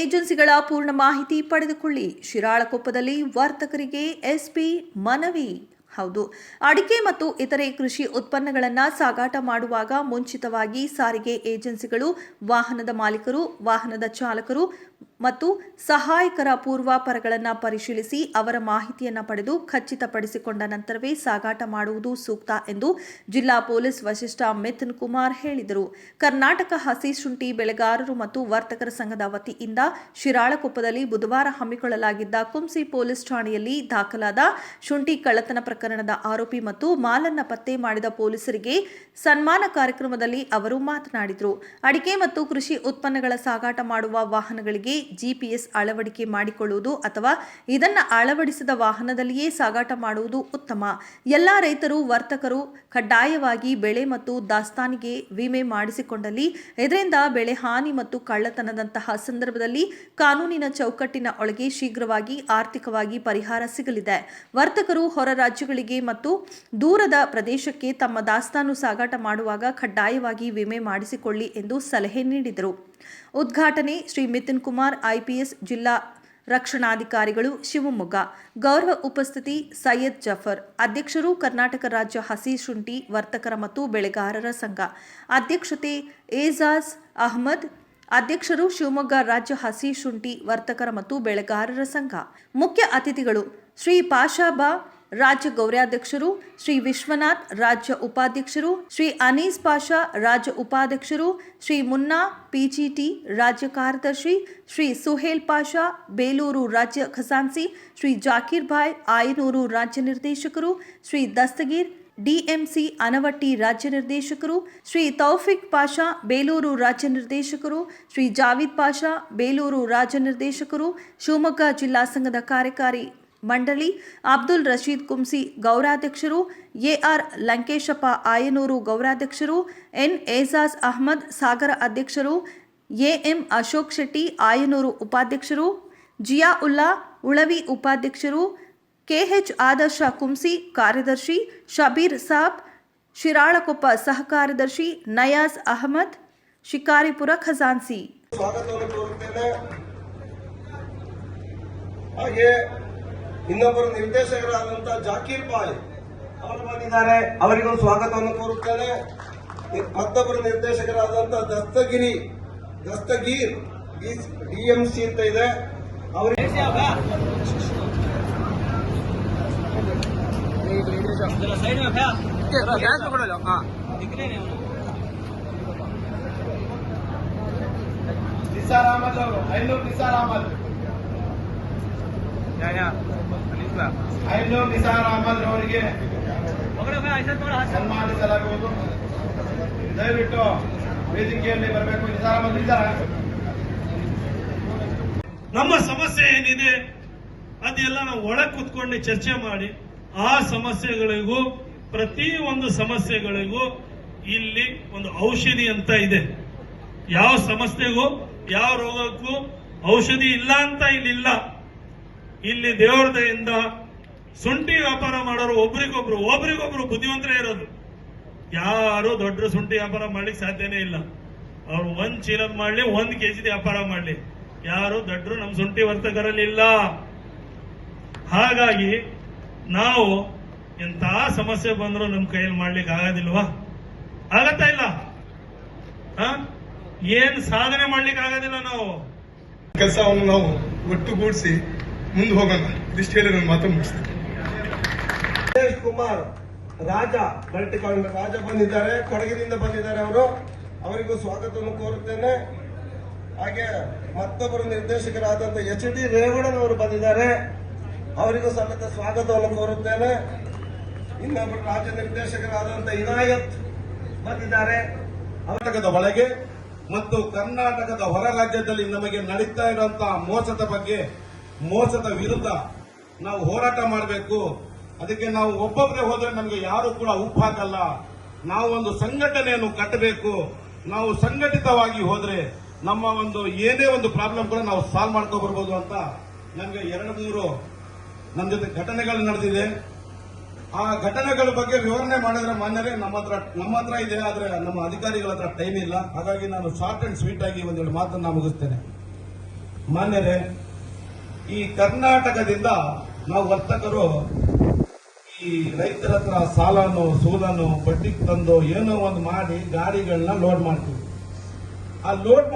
ಏಜೆನ್ಸಿಗಳ ಪೂರ್ಣ ಮಾಹಿತಿ ಪಡೆದುಕೊಳ್ಳಿ. ಶಿರಾಳಕೊಪ್ಪದಲ್ಲಿ ವರ್ತಕರಿಗೆ ಎಸ್ಪಿ ಮನವಿ. ಹೌದು, ಅಡಿಕೆ ಮತ್ತು ಇತರೆ ಕೃಷಿ ಉತ್ಪನ್ನಗಳನ್ನು ಸಾಗಾಟ ಮಾಡುವಾಗ ಮುಂಚಿತವಾಗಿ ಸಾರಿಗೆ ಏಜೆನ್ಸಿಗಳು, ವಾಹನದ ಮಾಲೀಕರು, ವಾಹನದ ಚಾಲಕರು ಮತ್ತು ಸಹಾಯಕರ ಪೂರ್ವಾಪರಗಳನ್ನು ಪರಿಶೀಲಿಸಿ ಅವರ ಮಾಹಿತಿಯನ್ನು ಪಡೆದು ಖಚಿತಪಡಿಸಿಕೊಂಡ ನಂತರವೇ ಸಾಗಾಟ ಮಾಡುವುದು ಸೂಕ್ತ ಎಂದು ಜಿಲ್ಲಾ ಪೊಲೀಸ್ ವಶಿಷ್ಠ ಮಿಥುನ್ ಕುಮಾರ್ ಹೇಳಿದರು. ಕರ್ನಾಟಕ ಹಸಿ ಶುಂಠಿ ಬೆಳೆಗಾರರು ಮತ್ತು ವರ್ತಕರ ಸಂಘದ ವತಿಯಿಂದ ಶಿರಾಳಕೊಪ್ಪದಲ್ಲಿ ಬುಧವಾರ ಹಮ್ಮಿಕೊಳ್ಳಲಾಗಿದ್ದ ಕುಂಸಿ ಪೊಲೀಸ್ ಠಾಣೆಯಲ್ಲಿ ದಾಖಲಾದ ಶುಂಠಿ ಕಳ್ಳತನ ಪ್ರಕರಣದ ಆರೋಪಿ ಮತ್ತು ಮಾಲನ್ನ ಪತ್ತೆ ಮಾಡಿದ ಪೊಲೀಸರಿಗೆ ಸನ್ಮಾನ ಕಾರ್ಯಕ್ರಮದಲ್ಲಿ ಅವರು ಮಾತನಾಡಿದರು. ಅಡಿಕೆ ಮತ್ತು ಕೃಷಿ ಉತ್ಪನ್ನಗಳ ಸಾಗಾಟ ಮಾಡುವ ವಾಹನಗಳಿಗೆ ಜಿಪಿಎಸ್ ಅಳವಡಿಕೆ ಮಾಡಿಕೊಳ್ಳುವುದು ಅಥವಾ ಇದನ್ನು ಅಳವಡಿಸಿದ ವಾಹನದಲ್ಲಿಯೇ ಸಾಗಾಟ ಮಾಡುವುದು ಉತ್ತಮ. ಎಲ್ಲ ರೈತರು, ವರ್ತಕರು ಕಡ್ಡಾಯವಾಗಿ ಬೆಳೆ ಮತ್ತು ದಾಸ್ತಾನಿಗೆ ವಿಮೆ ಮಾಡಿಸಿಕೊಂಡಲ್ಲಿ, ಇದರಿಂದ ಬೆಳೆ ಹಾನಿ ಮತ್ತು ಕಳ್ಳತನದಂತಹ ಸಂದರ್ಭದಲ್ಲಿ ಕಾನೂನಿನ ಚೌಕಟ್ಟಿನ ಒಳಗೆ ಶೀಘ್ರವಾಗಿ ಆರ್ಥಿಕವಾಗಿ ಪರಿಹಾರ ಸಿಗಲಿದೆ. ವರ್ತಕರು ಹೊರ ರಾಜ್ಯಗಳಿಗೆ ಮತ್ತು ದೂರದ ಪ್ರದೇಶಕ್ಕೆ ತಮ್ಮ ದಾಸ್ತಾನು ಸಾಗಾಟ ಮಾಡುವಾಗ ಕಡ್ಡಾಯವಾಗಿ ವಿಮೆ ಮಾಡಿಸಿಕೊಳ್ಳಿ ಎಂದು ಸಲಹೆ ನೀಡಿದರು. ಉದ್ಘಾಟನೆ ಶ್ರೀ ಮಿಥುನ್ ಕುಮಾರ್, ಐಪಿಎಸ್ ಜಿಲ್ಲಾ ರಕ್ಷಣಾಧಿಕಾರಿಗಳು ಶಿವಮೊಗ್ಗ. ಗೌರವ ಉಪಸ್ಥಿತಿ ಸೈಯದ್ ಜಫರ್. ಅಧ್ಯಕ್ಷರು ಕರ್ನಾಟಕ ರಾಜ್ಯ ಹಸಿ ಶುಂಠಿ ವರ್ತಕರ ಮತ್ತು ಬೆಳೆಗಾರರ ಸಂಘ. ಅಧ್ಯಕ್ಷತೆ ಏಜಾಜ್ ಅಹ್ಮದ್. ಅಧ್ಯಕ್ಷರು ಶಿವಮೊಗ್ಗ ರಾಜ್ಯ ಹಸಿ ಶುಂಠಿ ವರ್ತಕರ ಮತ್ತು ಬೆಳೆಗಾರರ ಸಂಘ. ಮುಖ್ಯ ಅತಿಥಿಗಳು ಶ್ರೀ ಪಾಷಾಬಾ ರಾಜ್ಯ ಗೌರವಾಧ್ಯಕ್ಷರು ಶ್ರೀ ವಿಶ್ವನಾಥ್ ರಾಜ್ಯ ಉಪಾಧ್ಯಕ್ಷರು, ಶ್ರೀ ಅನೀಸ್ ಪಾಷಾ ರಾಜ್ಯ ಉಪಾಧ್ಯಕ್ಷರು, ಶ್ರೀ ಮುನ್ನಾ ಪಿಜಿಟಿ ರಾಜ್ಯ ಕಾರ್ಯದರ್ಶಿ, ಶ್ರೀ ಸುಹೇಲ್ ಪಾಷಾ ಬೇಲೂರು ರಾಜ್ಯ ಖಜಾನ್ಸಿ ಶ್ರೀ ಜಾಕೀರ್ ಭಾಯ್ ಆಯನೂರು ರಾಜ್ಯ ನಿರ್ದೇಶಕರು, ಶ್ರೀ ದಸ್ತಗೀರ್ ಡಿಎಂಸಿ ಅನವಟ್ಟಿ ರಾಜ್ಯ ನಿರ್ದೇಶಕರು, ಶ್ರೀ ತೌಫಿಕ್ ಪಾಷಾ ಬೇಲೂರು ರಾಜ್ಯ ನಿರ್ದೇಶಕರು, ಶ್ರೀ ಜಾವಿದ್ ಪಾಷಾ ಬೇಲೂರು ರಾಜ್ಯ ನಿರ್ದೇಶಕರು, ಶಿವಮೊಗ್ಗ ಜಿಲ್ಲಾ ಸಂಘದ ಕಾರ್ಯಕಾರಿ ಮಂಡಳಿ, ಅಬ್ದುಲ್ ರಶೀದ್ ಕುಂಸಿ ಗೌರಾಧ್ಯಕ್ಷರು, ಎಆರ್ ಲಂಕೇಶಪ್ಪ ಆಯನೂರು ಗೌರಾಧ್ಯಕ್ಷರು, ಎನ್ ಏಜಾಜ್ ಅಹ್ಮದ್ ಸಾಗರ ಅಧ್ಯಕ್ಷರು, ಎಎಂ ಅಶೋಕ್ ಶೆಟ್ಟಿ ಆಯನೂರು ಉಪಾಧ್ಯಕ್ಷರು ಜಿಯಾ ಉಲ್ಲಾ ಉಳವಿ ಉಪಾಧ್ಯಕ್ಷರು, ಕೆಎಚ್ ಆದರ್ಶ ಕುಂಸಿ ಕಾರ್ಯದರ್ಶಿ, ಶಬೀರ್ ಸಾಬ್ ಶಿರಾಳಕೊಪ್ಪ ಸಹ ಕಾರ್ಯದರ್ಶಿ ನಯಾಜ್ ಅಹಮದ್ ಶಿಕಾರಿಪುರ ಖಜಾನ್ಸಿ ಸ್ವಾಗತವನ್ನು ಕೋರುತ್ತೇನೆ. ಹಾಗೆ ಇನ್ನೊಬ್ಬರು ನಿರ್ದೇಶಕರಾದಂತಹ ಜಾಕೀರ್ ಬಾಯ್ ಅವರು ಬಂದಿದ್ದಾರೆ. ಅವರಿಗೂ ಸ್ವಾಗತವನ್ನು ಕೋರುತ್ತೇನೆ. ಮತ್ತೊಬ್ಬರು ನಿರ್ದೇಶಕರಾದಂತಹ ದಸ್ತಗಿರಿ ದಸ್ತಗೀರ್ ಡಿಎಂಸಿ ಅಂತ ಇದೆ. ಅವರಿಗೆ ಅವರು, ಐನೂರು ಐನೂರು ನಿಸಾರ್ ಅಹಮದ್ ಅವರಿಗೆ ಸನ್ಮಾನಿಸಲಾಗುವುದು. ದಯವಿಟ್ಟು ವೇದಿಕೆಯಲ್ಲಿ ಬರಬೇಕು. ನಿಸಾರ್ ಅಹಮದ್ ಇದ್ದಾರಾ? ನಮ್ಮ ಸಮಸ್ಯೆ ಏನಿದೆ ಅದೆಲ್ಲ ನಾವು ಒಳ ಕುತ್ಕೊಂಡು ಚರ್ಚೆ ಮಾಡಿ ಆ ಸಮಸ್ಯೆಗಳಿಗೂ ಪ್ರತಿ ಒಂದು ಸಮಸ್ಯೆಗಳಿಗೂ ಇಲ್ಲಿ ಒಂದು ಔಷಧಿ ಅಂತ ಇದೆ. ಯಾವ ಸಮಸ್ಯೆಗೂ ಯಾವ ರೋಗಕ್ಕೂ ಔಷಧಿ ಇಲ್ಲ ಅಂತ ಇಲ್ಲಿಲ್ಲ. ಇಲ್ಲಿ ದೇವರ ದಯಿಂದ ಶುಂಠಿ ವ್ಯಾಪಾರ ಮಾಡೋರು ಒಬ್ರಿಗೊಬ್ರು ಒಬ್ರಿಗೊಬ್ರು ಬುದ್ಧಿವಂತರೇ ಇರೋದು. ಯಾರು ದೊಡ್ಡ ಶುಂಠಿ ವ್ಯಾಪಾರ ಮಾಡ್ಲಿಕ್ಕೆ ಸಾಧ್ಯನೇ ಇಲ್ಲ. ಅವ್ರು ಒಂದ್ ಚೀಲದ ಮಾಡ್ಲಿ, ಒಂದ್ ಕೆಜಿ ವ್ಯಾಪಾರ ಮಾಡ್ಲಿ. ಯಾರು ದೊಡ್ಡರು ನಮ್ಮ ಶುಂಠಿ ವರ್ತಕರಲ್ಲಿ ಇಲ್ಲ ಹಾಗಾಗಿ ನಾವು ಎಂತ ಸಮಸ್ಯೆ ಬಂದ್ರು ನಮ್ಮ ಕೈಯಲ್ಲಿ ಮಾಡ್ಲಿಕ್ಕೆ ಆಗೋದಿಲ್ವಾ? ಆಗತ್ತಾ ಇಲ್ಲ? ಏನ್ ಸಾಧನೆ ಮಾಡ್ಲಿಕ್ಕೆ ಆಗೋದಿಲ್ಲ ನಾವು? ಕೆಲಸವನ್ನು ನಾವು ಒಟ್ಟುಗೂಡಿಸಿ ಮುಂದೆ ಹೋಗೋಣ. ಇದಿಷ್ಟು ಹೇಳಿ ನನ್ನ ಮಾತು ಮುಗಿಸ್ತೇನೆ. ಕುಮಾರ್, ರಾಜ ಮಲ್ಟಿಕಾನ್ ರಾಜ ಬಂದಿದ್ದಾರೆ, ಕೊಡಗಿನಿಂದ ಬಂದಿದ್ದಾರೆ ಅವರು. ಅವರಿಗೂ ಸ್ವಾಗತವನ್ನು ಕೋರುತ್ತೇನೆ. ಹಾಗೆ ಮತ್ತೊಬ್ಬರು ನಿರ್ದೇಶಕರಾದಂತಹ ಎಚ್ ಡಿ ರೇವಣ್ಣನವರು ಬಂದಿದ್ದಾರೆ. ಅವರಿಗೂ ಸಮೇತ ಸ್ವಾಗತವನ್ನು ಕೋರುತ್ತೇನೆ. ಇನ್ನೊಬ್ಬರು ರಾಜ್ಯ ನಿರ್ದೇಶಕರಾದಂತಹ ಇನಾಯತ್ ಬಂದಿದ್ದಾರೆ. ಕರ್ನಾಟಕದ ಒಳಗೆ ಮತ್ತು ಕರ್ನಾಟಕದ ಹೊರ ರಾಜ್ಯದಲ್ಲಿ ನಮಗೆ ನಡೀತಾ ಇರುವಂತಹ ಮೋಸದ ಬಗ್ಗೆ ಮೋಸದ ವಿರುದ್ಧ ನಾವು ಹೋರಾಟ ಮಾಡಬೇಕು. ಅದಕ್ಕೆ ನಾವು ಒಬ್ಬೊಬ್ಬರೇ ಹೋದರೆ ನಮಗೆ ಯಾರು ಕೂಡ ಉಪ್ಪು ಹಾಕಲ್ಲ. ನಾವು ಒಂದು ಸಂಘಟನೆಯನ್ನು ಕಟ್ಟಬೇಕು. ನಾವು ಸಂಘಟಿತವಾಗಿ ಹೋದ್ರೆ ನಮ್ಮ ಒಂದು ಏನೇ ಒಂದು ಪ್ರಾಬ್ಲಮ್ ಕೂಡ ನಾವು ಸಾಲ್ವ್ ಮಾಡ್ಕೊ ಬರ್ಬೋದು ಅಂತ ನಮಗೆ ಎರಡು ಮೂರು ನನ್ನ ಜೊತೆ ಘಟನೆಗಳು ನಡೆದಿದೆ. ಆ ಘಟನೆಗಳ ಬಗ್ಗೆ ವಿವರಣೆ ಮಾಡಿದ್ರೆ ಮಾನ್ಯರೇ ನಮ್ಮ ಹತ್ರ ನಮ್ಮ ಹತ್ರ ಇದೆ, ಆದರೆ ನಮ್ಮ ಅಧಿಕಾರಿಗಳ ಹತ್ರ ಟೈಮ್ ಇಲ್ಲ. ಹಾಗಾಗಿ ನಾನು ಶಾರ್ಟ್ ಅಂಡ್ ಸ್ವೀಟ್ ಆಗಿ ಒಂದೆರಡು ಮಾತನ್ನು ಮುಗಿಸ್ತೇನೆ. ಮಾನ್ಯರೇ ಈ ಕರ್ನಾಟಕದಿಂದ ನಾವು ವರ್ತಕರು ಈ ರೈತರ ಹತ್ರ ಸಾಲನು, ಸೂಲನು ಬಡ್ಡಿಗೆ ತಂದು, ಏನೋ ಒಂದು ಮಾಡಿ ಗಾಡಿಗಳನ್ನ ಲೋಡ್ ಮಾಡ್ತೀವಿ. ಆ ಲೋಡ್